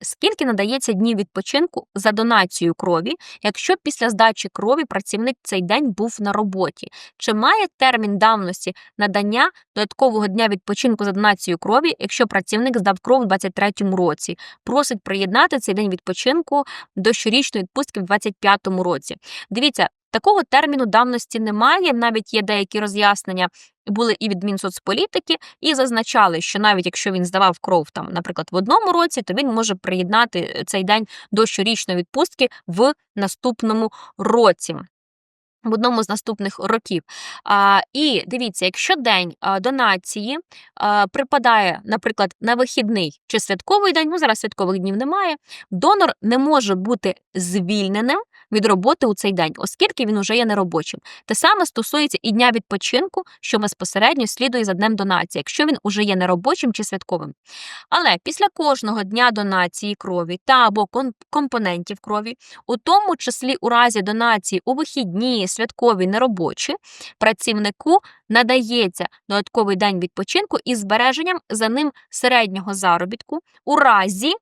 скільки надається днів відпочинку за донацію крові, якщо після здачі крові працівник цей день був на роботі? Чи має термін давності надання додаткового дня відпочинку за донацію крові, якщо працівник здав кров у 23-му році? Просить приєднати цей день відпочинку до щорічної відпустки в 25-му році. Дивіться, такого терміну давності немає. Навіть є деякі роз'яснення. Були і від Мінсоцполітики, і зазначали, що навіть якщо він здавав кров там, наприклад, в одному році, то він може приєднати цей день до щорічної відпустки в наступному році. В одному з наступних років. А, і дивіться, якщо день а, донації а, припадає, наприклад, на вихідний чи святковий день, ну зараз святкових днів немає, донор не може бути звільненим від роботи у цей день, оскільки він уже є неробочим. Те саме стосується і дня відпочинку, що безпосередньо слідує за днем донації, якщо він уже є неробочим чи святковим. Але після кожного дня донації крові та або компонентів крові, у тому числі у разі донації у вихідні, святкові, неробочі, працівнику надається додатковий день відпочинку із збереженням за ним середнього заробітку у разі,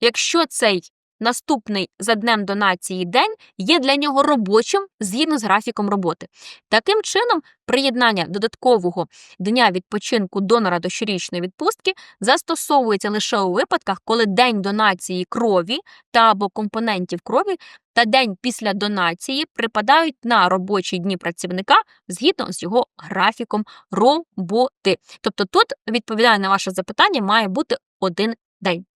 якщо цей наступний за днем донації день є для нього робочим згідно з графіком роботи. Таким чином, приєднання додаткового дня відпочинку донора до щорічної відпустки застосовується лише у випадках, коли день донації крові та або компонентів крові та день після донації припадають на робочі дні працівника згідно з його графіком роботи. Тобто тут відповідає на ваше запитання має бути один день.